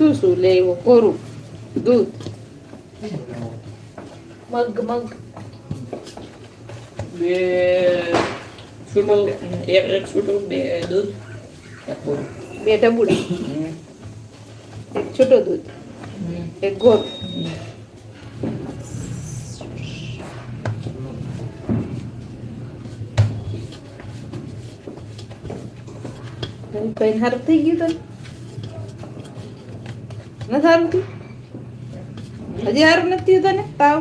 શું શું લેવું કોરું દૂધ મગ મગ બે છૂટો એક એક છૂટું બે દૂધ એક બે ડબુડા એક છૂટો દૂધ. એક ગોળ કઈ હારું થઈ ગયું તને ન સારું થયું? હજી સારું નથી થયું તને? તાવ?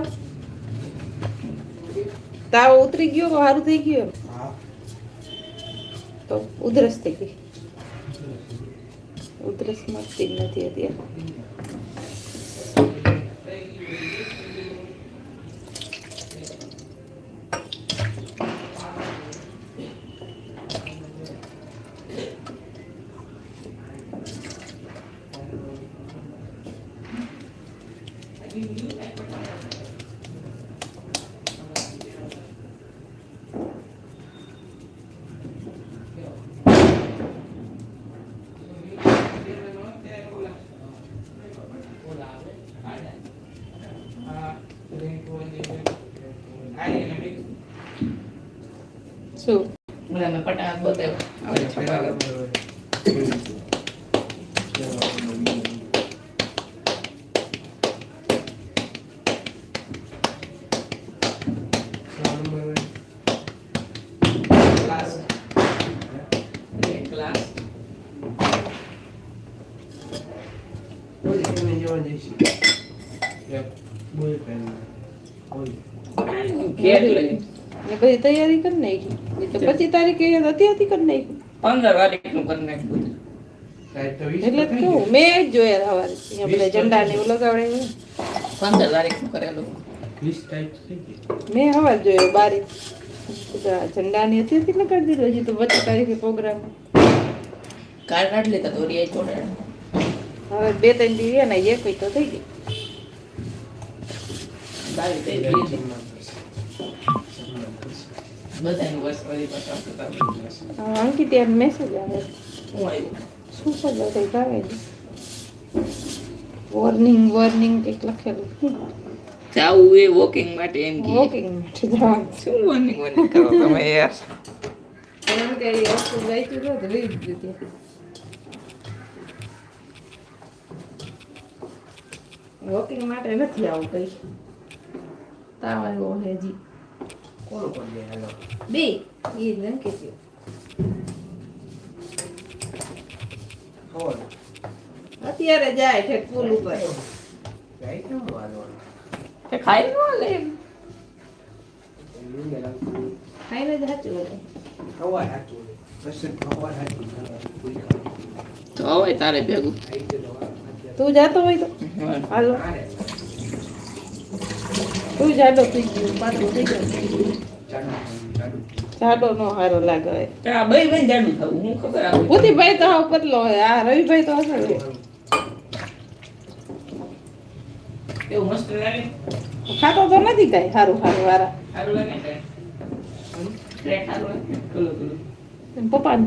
તાવ ઉતરી ગયો સારું થઈ ગયું તો ઉધરસ થઈ ગઈ. ઉધરસ મળતી નથી અત્યારે. શું ઓલા મેં પટાક બતાવ્યો. હવે છપાવે. ગ્લાસ. એક ગ્લાસ. બધી તૈયારી કરી નાખી. એ તો પચીસ તારીખે અત્યારથી કરી નાખી પંદર વારીનું કરી નાખ્યું. એટલે જ કેવું મેં જ જોયા સવારે અહીંયા ઝંડા ને એવું લગાવડે પંદર તારીખનું કરેલું. મેં હવાર જોયો બારી. ઝંડા ની અત્યારથી લગાડી દીધો. હજી તો પચીસ તારીખે પ્રોગ્રામ. કાલ કાઢ લેતા તો હવે બે ત્રણ દી રહ્યા ને એક તો થઈ ગઈ. બાવી થઈ ગઈ. બધાનું વર્ષ વળી પડશે. હા, અંકિત યાર મેસેજ આવે. હું આવ્યું શું ખબર કઈ આવે વોર્નિંગ વોર્નિંગ કંઈક લખેલું. જાવું એ વોકિંગ માટે એમ કે. વોકિંગ માટે જવાનું. શું વોર્નિંગ વોર્નિંગ કરો તમે યાર? એમ કે એ વસ્તુ વેચ્યું તો લઈ જ દીધી વોકિંગ માટે નથી આવું કઈ. તાવ આવ્યો છે હજી બે. એ એમ કે છે. અત્યારે જાય છે પુલ ઉપર. તે ખાઈ નો લે એમ. ખાઈને જ સાચું હાચું તો હવે તારે ભેગું. તું જાતો હોય તો. હાલો. તું જાડો થઈ ગયું પાતળું થઈ ગયું. જાડો નો હારો લાગે આ બે બેન જાડું થવું હું ખબર આવે ભૂતિભાઈ તો હાવ પતલો હોય આ રવિભાઈ તો અસર હોય એવું મસ્ત લાગે? ખાતો તો નથી કાંઈ સારું સારું વારા સારું લાગે સારું લાગે પપ્પાને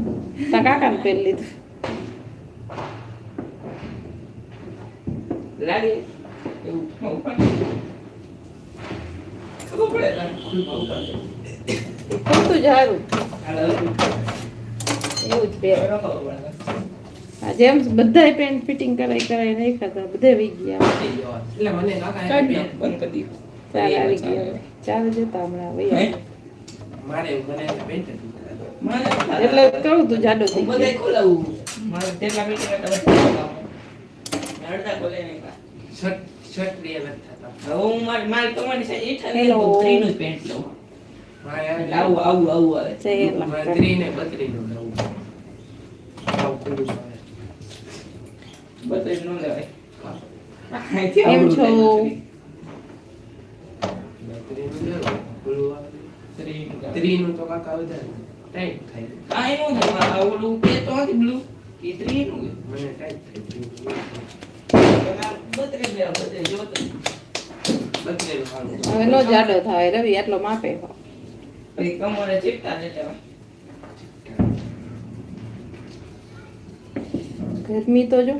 તા કાકાને પહેરી લીધું. લાગે? એવું હું પણ ખબર પડે? તને ખોટું જ સારું. એવું જ પહેરે ખબર પડે. આ પેન્ટ ફિટિંગ કરાઈ કરાઈ નાખ્યા બધે વી ગયા. કાઢી નાખ, બંધ કરી. ચાલ આવી ગયા. ચાલ જતા હમણાં વહી મારે મને મારે એટલે કહું તું જાડો થઈ હું બધાય ખોલાવું. મારે તેટલા meeting હતા નહીં ખોલાવું. મેં અડધા ખોલાઈ નાખ્યા. હવે હું મારી મારી તમારી સાથે ઈચ્છા નથી Hello. નું જ લઉં. આવું આવું આવું આવે જય લંકા. બધું ન લેવાય કેમ છો? નું ત્રીનું તો કાકા વધારે ટાઈટ થાય કાંઈ નું. આ ઓલું કહેતો નથી blue. એ three નું છે. મને ટાઈટ થાય બત્રીસ લેવા બત્રીસ જો તો. બદલેલું સારું હવે નો જાડો થાય રવિ આટલો માપે ચીપતા ગરમી તો જો.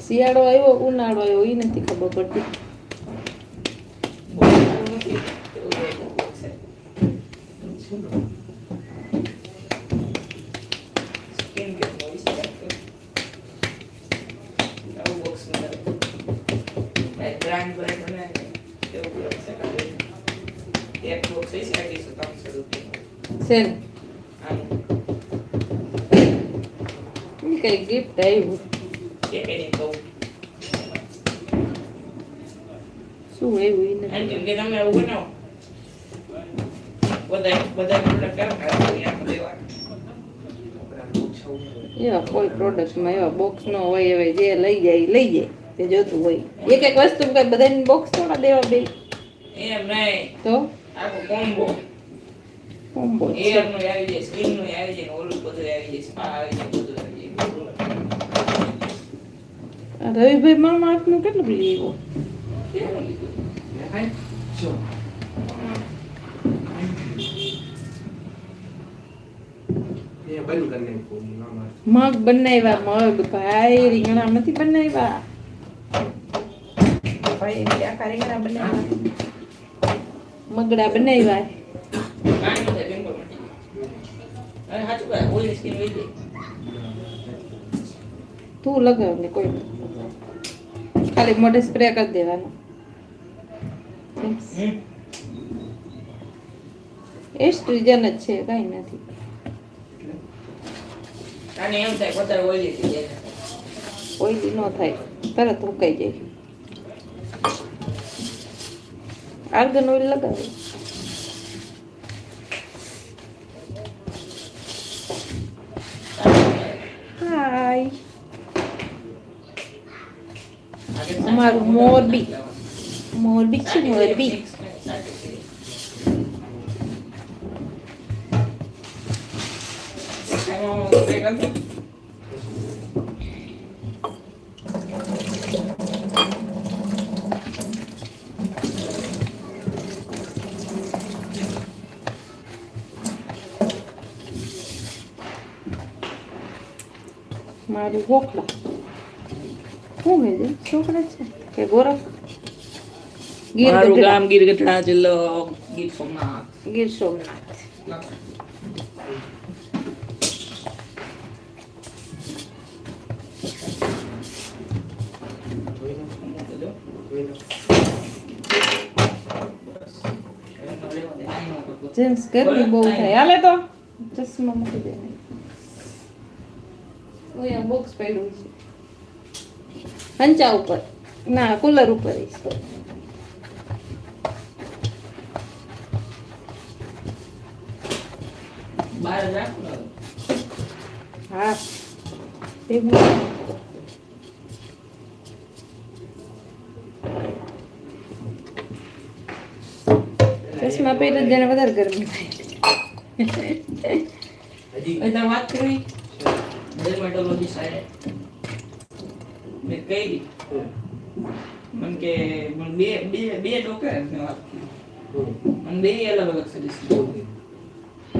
શિયાળો આવ્યો ઉનાળો આવ્યો એ નથી ખબર પડતી બોક્સ નથી એવું એક બોક્સ છે સ્કિન કેર નો વિશે વાત કરો આવું બોક્સ બનાવે એક બ્રાન્ડ બ્રાન્ડ બનાવે એવું બોક્સ છે કાઢે એક બોક્સ છે અઢીસો ત્રણસો રૂપિયા છે ને. કઈ ગિફ્ટ આવ્યું શું આવ્યું તમે એવું બનાવો. બધા બધા એવા કોઈ પ્રોડક્ટમાં એવા બોક્સ ન હોય હવે જે લઈ જાય લઈ જાય તે જોતું હોય. એક એક વસ્તુ કઈ બધાની બોક્સ થોડા દેવા બે એમ નહીં. તો? આખો કોમ્બો કોમ્બો એરનું આવી જાય સ્ક્રીનનું આવી જાય ઓલું બધું આવી જાય આ આવી જાય બધું આવી જાય રવિભાઈ મામા કેટલું બધું આવ્યું કેવું લીધું દેખાય? જો. એ બંધ કરી નાખ્યું મામા. મગ બનાવ્યા મગ ભાઈ રીંગણા નથી બનાવ્યા ભાઈ આખા રીંગણા બનાવ્યા મગડા બનાવ્યા કાંઈ નથી પિમ્પલ મટી ગયું. અરે સાચું કહે ઓલી સ્કિન વહી જાય તું લગાવ ને કોઈ ખાલી મોઢે સ્પ્રે કરી દેવાનો. હમ. એસ્ટ્રીજન જ છે કઈ નથી. અને એમ થાય વધારે ઓઈલી થઈ જાય. ઓઈલી ન થાય. તરત ઉકાઈ જાય. આર્ગન ઓઇલ લગાવે મોરબી. મોરબી છે મોરબી મારું ગોખલા શું હે છે છોકરા છે કે ગોરખ ગીર મારું ગઢડા. ગામ ગીર ગઢડા જિલ્લો ગીર સોમનાથ. ગીર સોમનાથ. જોઈ લો, જોઈ લો. જેમ્સ ગરમી બહુ થાય. હાલે તો? ચશ્મા મૂકી દે. અહીંયા બોક્સ પડ્યું છે. હંચા ઉપર. ના કુલર ઉપર. હા. ચશ્મા પહેરે જેને વધારે ગરમી થાય. હજી એ તાર વાત કરવી? મેં કહી મને કે બે બે બે ડોક્ટર મેં વાત મને બે અલગ અલગ સજેશન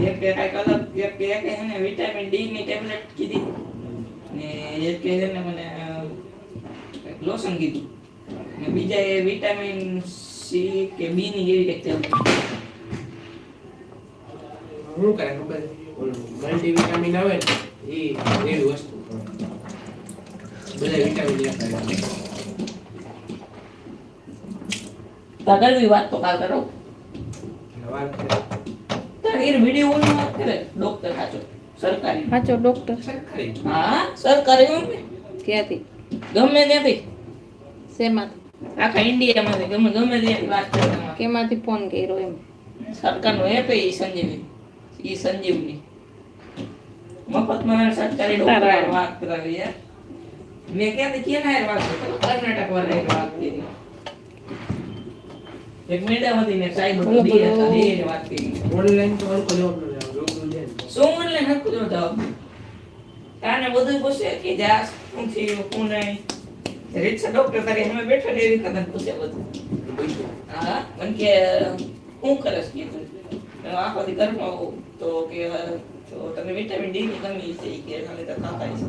એક કે કાંઈક અલગ, એક કે એક ને વિટામિન ડી ની ટેબ્લેટ કીધી. ને એક કે છે ને મને લોશન કીધું. ને બીજા એ વિટામિન સી કે બી ની એવી કંઈક ટેબ્લેટ શું કરે ખબર? મલ્ટી વિટામિન આવે ને, એ એવી વસ્તુ. બધા વિટામિન લેતા કરવી વાત તો કાલ કરો. એટલે વાત કરે. તારે એ વીડિયો ઓન વાત કરે ડોક્ટર સાચો સરકારી. સાચો ડોક્ટર સરકારી? હા સરકારી ક્યાંથી? ગમે ત્યાંથી. શેમાંથી? આખા ઇન્ડિયામાંથી ગમે ગમે ત્યાંથી વાત કરે કેમાંથી ફોન કર્યો એમ? સરકારનો એપ એ સંજીવની. ઈ સંજીવની. મફતમાં સરકારી ડોક્ટર વાત કરાવી યાર. મેં ક્યાંથી ક્યાં વાત કરી? કર્ણાટક વાળા વાત કરી. એક મેડમ હતી ને સાહેબ હતો બે હતા. બે હારે વાત કરી. ઓનલાઈન તો હરખો જવાબ ન આવે. રોકડું લે ને. શું ઓનલાઈન હરખું જો જવાબ તાને બધું પૂછે કે જા શું થયું શું નહીં? રીતસર ડોક્ટર તારી સામે બેઠો ને એવી તને પૂછે બધું. હા પણ કે શું કરસ કીધું? એનો આખો દી ઘરમાં તો કે તો તમે વિટામિન ડી ની કમી છે કે ખાલી તો થતા છે.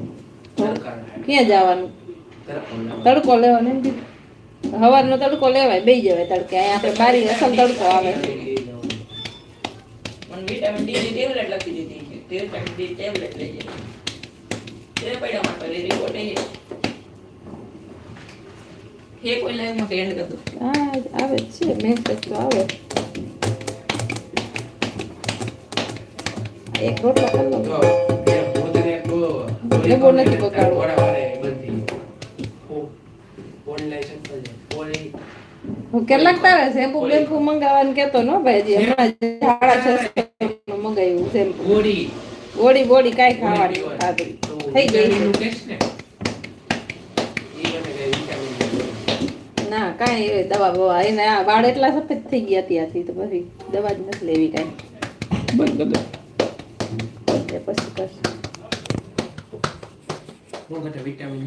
ક્યાં જવાનું? તડકો લેવાનો એમ કીધું. સવારનો તડકો લેવાય બે જવાય તડકે. અહીંયા આપણે બારી અસલ તડકો આવે. વિટામિન ડી ની ટેબ્લેટ લખી દીધી છે. વિટામિન ડી ટેબ્લેટ લઈ જાય. તે પડ્યા માટે પેલી રિપોર્ટ એ. હે કોઈ લાઈવમાં એન્ડ કરી દો. હા આવે જ છે. મેસેજ તો આવે. એક રોટલો કરી લો નથી બગાડવું. થોડા વારે બધી ઓ- online સંપલ છે. ઓલી હું કેટલાક તારે શેમ્પુ બેમ્પુ મંગાવવાનું કેતો નો ભાઈજી હમણાં સાડા છસો મંગાવ્યું શેમ્પુ. ગોળી. ગોળી બોડી કાંઈ ખાવાની ખાધું. થઈ ગઈ. ને? કઈ એવી દવા બવા. એને આ વાળ એટલા સફેદ થઈ ગયા ત્યાંથી તો પછી દવા જ નથી લેવી કાંઈ. બંધ કરી પછી કરશું. વિટામિન